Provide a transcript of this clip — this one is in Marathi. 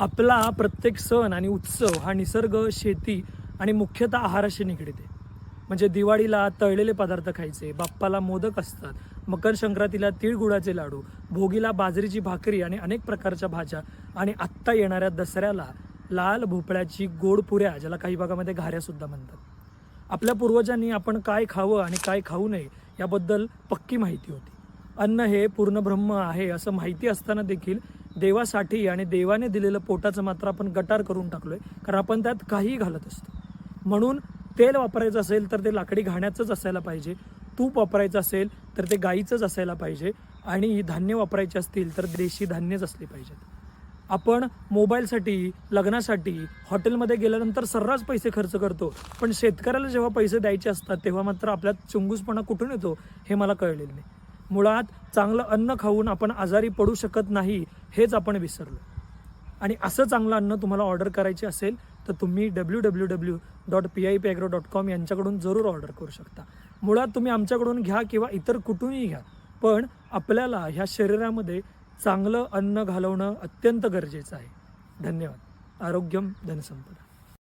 आपला प्रत्येक सण आणि उत्सव हा निसर्ग शेती आणि मुख्यतः आहाराशी निगडीत आहे. म्हणजे दिवाळीला तळलेले पदार्थ खायचे बाप्पाला मोदक असतात मकर संक्रांतीला तिळगुळाचे लाडू भोगीला बाजरीची भाकरी आणि अनेक प्रकारच्या भाज्या आणि आत्ता येणाऱ्या दसऱ्याला लाल भोपळ्याची गोड पुऱ्या ज्याला काही भागामध्ये घाऱ्यासुद्धा म्हणतात. आपल्या पूर्वजांनी आपण काय खावं आणि काय खाऊ नये याबद्दल पक्की माहिती होती. अन्न हे पूर्ण ब्रह्म आहे असं माहिती असताना देखील देवासाठी आणि देवाने दिलेलं पोटाचं मात्र आपण गटार करून टाकलो आहे कारण आपण त्यात काहीही घालत असतो. म्हणून तेल वापरायचं असेल तर ते लाकडी घाण्याचंच असायला पाहिजे तूप वापरायचं असेल तर ते गाईचंच असायला पाहिजे आणि धान्य वापरायचे असतील तर देशी धान्यच असली पाहिजेत. आपण मोबाईलसाठी लग्नासाठी हॉटेलमध्ये गेल्यानंतर सर्रास पैसे खर्च करतो पण शेतकऱ्याला जेव्हा पैसे द्यायचे असतात तेव्हा मात्र आपल्यात चुंगूसपणा कुठून येतो हे मला कळलेलं नाही. मुळात चांगलं अन्न खाऊन आपण आजारी पडू शकत नाही हेच आपण विसरलो. आणि असं चांगलं अन्न तुम्हाला ऑर्डर करायचे असेल तर तुम्ही W W W dot P I P agro dot com यांच्याकडून जरूर ऑर्डर करू शकता. मुळात तुम्ही आमच्याकडून घ्या किंवा इतर कुठूनही घ्या पण आपल्याला ह्या शरीरामध्ये चांगलं अन्न घालवणं अत्यंत गरजेचं आहे. धन्यवाद. आरोग्यम धनसंपदा.